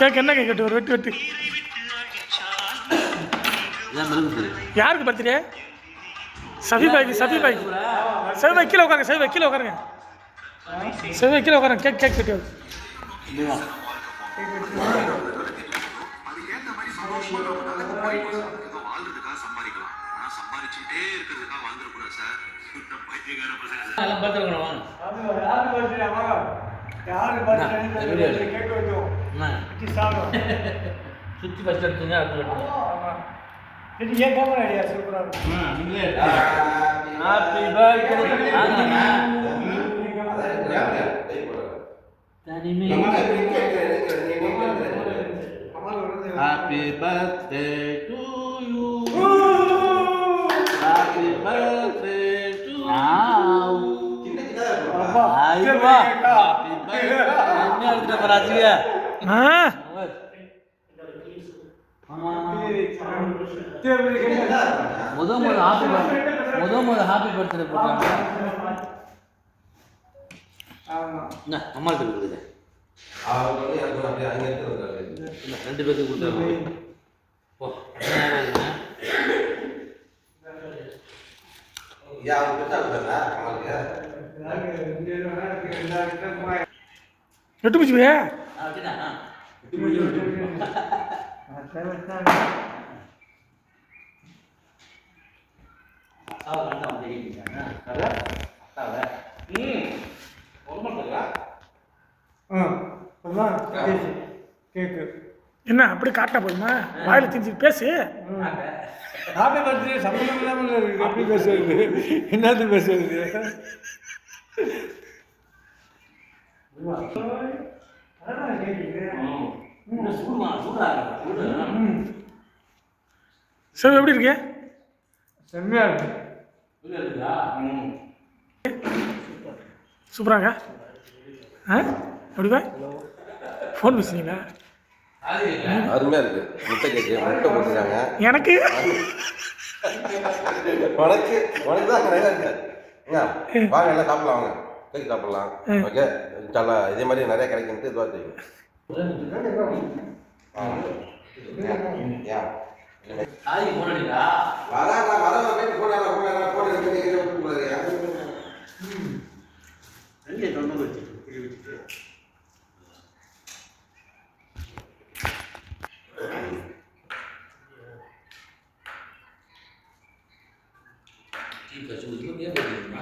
Cake என்ன cake வெட்டு ஒரு வெட்டு வெட்டு. யாருக்கு பர்த்டே? சபி பாய்க்கு சபி பாய்க்கு சபி பாய் கீழே உட்காருங்க. சபி பாய் கீழே உட்காருங்க சபி பாய் கீழே உட்காருங்க கேக் கேக் ஆனா சம்பாதிச்சுட்டே சுற்றி ஃபஸ்ட் எடுத்துங்க அடுத்து எடுத்துங்க happy birthday தனிமே. Happy birthday to you happy birthday to ஐயோ முத முத ஹாப்பி முத முத ஹாப்பி பர்த்டே போட்டாங்க அம்மா கொடுக்குது ரெண்டு பேருக்கு கொடுத்தாங்க ஓ ஏறிட்டாங்க. அத்தாவை? அத்தாவை? என்ன அப்படி காட்டினா போதுமா? வாயில திஞ்சி பேசு. ஹாப்பி பர்த்டே சம்மந்தம் இல்லாமல். எப்படி பேசுறது என்னது பேசுறது? சரி எப்படி இருக்கு? செம்மையா இருக்கு? சூப்பராங்க. ஆ? எப்படி பாய் ஃபோன் பேசுனீங்களா? அது அருமையா இருக்கு. முட்டை கேக்கு முட்டை போட்டுருக்காங்க. எனக்கு? உனக்கு உனக்கு தான் வாங்க எல்லாம் சாப்பிடலாம் வாங்க. கேக் சாப்பிடலாம். ஓகே? நல்லா இதே மாதிரி நிறைய கிடைக்குன்ட்டு இதுவாக தெரியும் தாய்க்கு போன்